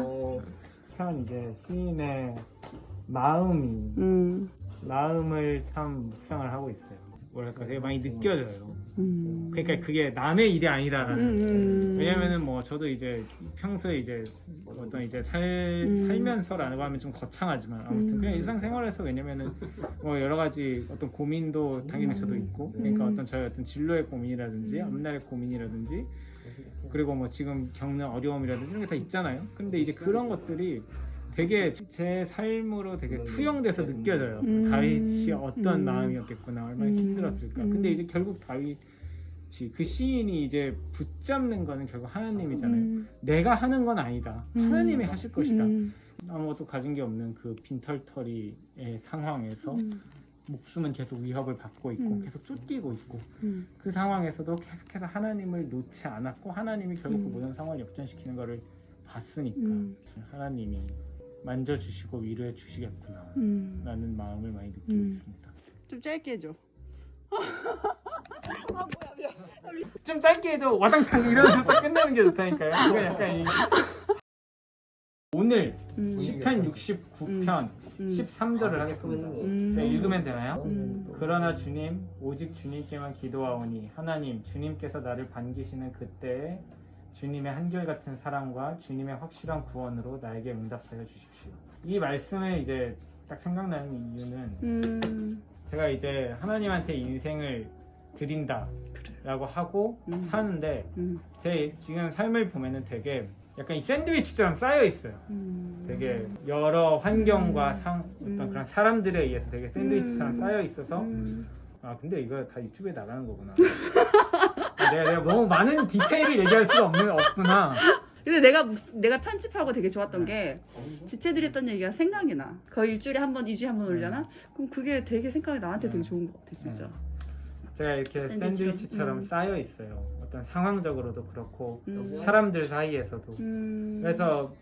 어, 참 이제 시인의 마음이 음, 마음을 참 묵상을 하고 있어요. 뭐랄까 되게 많이 느껴져요. 음. 그러니까 그게 남의 일이 아니다라는. 음. 왜냐면은 뭐 저도 이제 평소에 이제 어떤 이제 살 음. 살면서라고 하면 좀 거창하지만 아무튼 음. 그냥 일상생활에서 왜냐면은 뭐 여러 가지 어떤 고민도 당연히 저도 있고 그러니까 음. 어떤 저의 어떤 진로의 고민이라든지 앞날의 고민이라든지 그리고 뭐 지금 겪는 어려움이라든지 이런 게 다 있잖아요. 근데 이제 그런 것들이 되게 제 삶으로 되게 투영돼서 느껴져요. 음. 다윗이 어떤 음. 마음이었겠구나, 얼마나 음. 힘들었을까. 음. 근데 이제 결국 다윗이 그 시인이 이제 붙잡는 거는 결국 하나님이잖아요. 음. 내가 하는 건 아니다. 음. 하나님이 하실 것이다. 음. 아무것도 가진 게 없는 그 빈털터리의 상황에서 음. 목숨은 계속 위협을 받고 있고 음. 계속 쫓기고 있고 음. 그 상황에서도 계속해서 하나님을 놓지 않았고 하나님이 결국 그 음. 모든 상황을 역전시키는 것을 봤으니까 음. 하나님이 만져주시고 위로해 주시겠구나 음. 라는 마음을 많이 느끼고 음. 있습니다 좀 짧게 해줘. 아 뭐야 뭐야. 좀 짧게 해도 와당탕 이러면서 딱 끝내는 게 좋다니까요 이거 약간 이... 오늘 음. 10편 69편 음. 13절을 하겠습니다 음. 제가 읽으면 되나요? 음. 그러나 주님 오직 주님께만 기도하오니 하나님 주님께서 나를 반기시는 그때에 주님의 한결같은 사랑과 주님의 확실한 구원으로 나에게 응답하여 주십시오. 이 말씀을 이제 딱 생각나는 이유는 음. 제가 이제 하나님한테 인생을 드린다라고 하고 음. 사는데 음. 제 지금 삶을 보면은 되게 약간 이 샌드위치처럼 쌓여 있어요. 음. 되게 여러 환경과 상 어떤 음. 그런 사람들에 의해서 되게 샌드위치처럼 음. 쌓여 있어서 음. 아 근데 이거 다 유튜브에 나가는 거구나. 아, 내가, 내가 너무 많은 디테일을 얘기할 수가 없는 없구나. 근데 내가 묵- 내가 편집하고 되게 좋았던 게 지체들이 했던 얘기가 생각이 나. 거의 일주일에 한 번, 이주에 한 번 올려나? 그럼 그게 되게 생각이 나한테 되게 좋은 것 같아, 진짜. 제가 이렇게 샌드위치처럼. 샌드위치처럼 음. 쌓여 있어요. 어떤 상황적으로도 그렇고 음. 사람들 사이에서도. 음. 그래서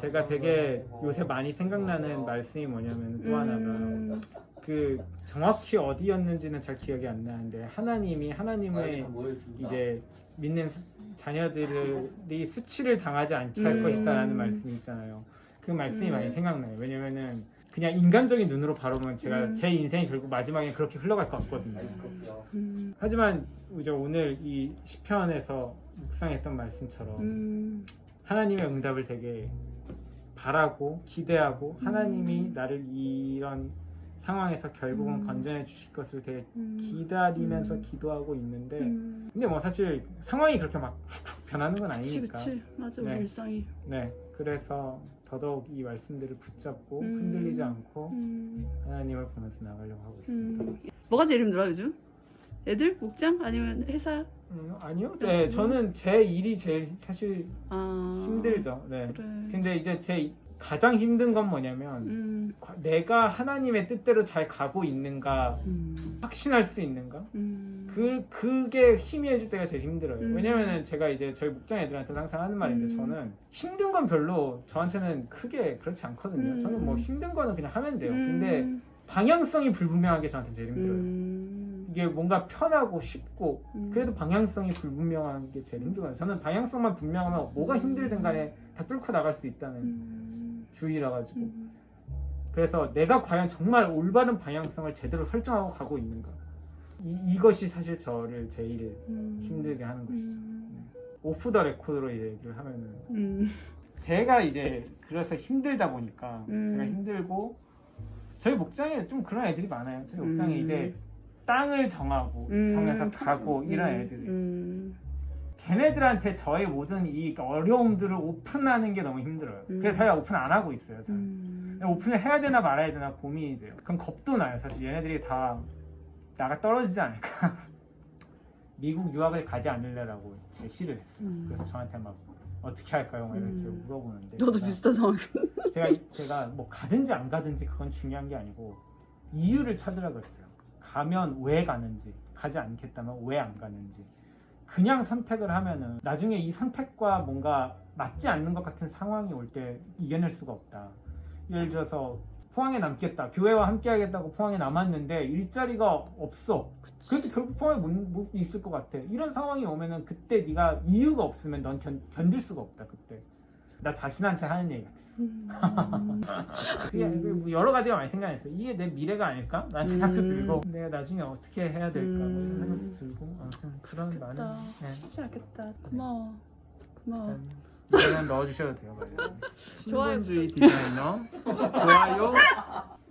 제가 되게 요새 많이 생각나는 말씀이 뭐냐면 또 하나가 음. 그 정확히 어디였는지는 잘 기억이 안 나는데 하나님이 하나님의 이제 믿는 수- 자녀들이 수치를 당하지 않게 할 음. 것이다라는 말씀이 있잖아요. 그 말씀이 음. 많이 생각나요. 왜냐면은 그냥 인간적인 눈으로 바라보면 제가 음. 제 인생이 결국 마지막에 그렇게 흘러갈 것 같거든요. 음. 하지만 이제 오늘 이 시편에서 묵상했던 말씀처럼 음. 하나님의 응답을 되게 바라고 기대하고 음. 하나님이 나를 이런 상황에서 결국은 음. 건져내 주실 것을 되게 음. 기다리면서 음. 기도하고 있는데 음. 근데 뭐 사실 상황이 그렇게 막 훅훅 변하는 건 그치, 아니니까 그치. 맞아, 네. 일상이. 네 그래서 더더욱 이 말씀들을 붙잡고 음. 흔들리지 않고 음. 하나님을 보면서 나가려고 하고 있습니다 음. 뭐가 제일 힘들어, 요즘? 애들? 목장? 아니면 회사? 음, 아니요 네 저는 제 일이 제일 사실 아. 힘들죠 네 그래. 근데 이제 제 가장 힘든 건 뭐냐면 음. 과- 내가 하나님의 뜻대로 잘 가고 있는가 음. 확신할 수 있는가 음. 그 그게 해줄 때가 제일 힘들어요. 음. 왜냐면은 제가 이제 저희 목장 애들한테 항상 하는 말인데 음. 저는 힘든 건 별로 저한테는 크게 그렇지 않거든요. 음. 저는 뭐 힘든 거는 그냥 하면 돼요. 음. 근데 방향성이 불분명한 게 저한테 제일 힘들어요. 음. 이게 뭔가 편하고 쉽고 음. 그래도 방향성이 불분명한 게 제일 힘들거든요. 저는 방향성만 분명하면 뭐가 힘들든 간에 다 뚫고 나갈 수 있다는 음. 주의라 가지고 음. 그래서 내가 과연 정말 올바른 방향성을 제대로 설정하고 가고 있는가 이, 이것이 사실 저를 제일 음. 힘들게 하는 것이죠. 음. 오프 더 레코드로 얘기를 하면은 음. 제가 이제 그래서 힘들다 보니까 음. 제가 힘들고 저희 목장에 좀 그런 애들이 많아요. 저희 목장에 음. 이제 땅을 정하고 음. 정해서 가고 이런 음. 애들이 음. 걔네들한테 저의 모든 이 어려움들을 오픈하는 게 너무 힘들어요. 음. 그래서 저희가 오픈 안 하고 있어요. 저는. 음. 오픈을 해야 되나 말아야 되나 고민이 돼요. 그럼 겁도 나요. 사실 얘네들이 다 나가 떨어지지 않을까. 미국 유학을 가지 않을래라고 제시를 했어요. 음. 그래서 저한테 막 어떻게 할까요? 막 이렇게 음. 물어보는데 너도 제가, 비슷한 상황. 제가 제가 뭐 가든지 안 가든지 그건 중요한 게 아니고 이유를 찾으라고 했어요. 가면 왜 가는지, 가지 않겠다면 왜 안 가는지. 그냥 선택을 하면은 나중에 이 선택과 뭔가 맞지 않는 것 같은 상황이 올 때 이겨낼 수가 없다. 예를 들어서 포항에 남겠다. 교회와 함께 하겠다고 포항에 남았는데 일자리가 없어. 그래도 결국 포항에 못, 못 있을 것 같아. 이런 상황이 오면은 그때 네가 이유가 없으면 넌 견, 견딜 수가 없다. 그때. 나 자신한테 하는 얘기 같았어. 음. 그게 뭐 여러 가지가 많이 생각했어. 이게 내 미래가 아닐까? 라는 생각도 음. 들고 내가 나중에 어떻게 해야 될까? 뭐 이런 음. 생각도 들고 아무튼 그런 많은 나 네. 쉽지 않겠다. 고마워. 고마워. 일단 이거는 넣어주셔도 돼요. 좋아요. 신분주의 디자이너 좋아요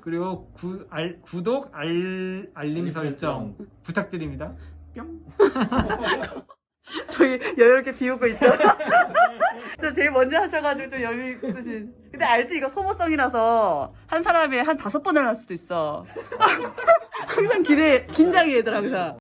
그리고 구, 알, 구독 알, 알림 설정 부탁드립니다. 뿅. 저희 여유롭게 비우고 있죠. 저 제일 먼저 하셔가지고 좀 여유 있으신. 근데 알지 이거 소모성이라서 한 사람이 한 다섯 번을 할 수도 있어. 항상 기대 긴장이 얘들 항상.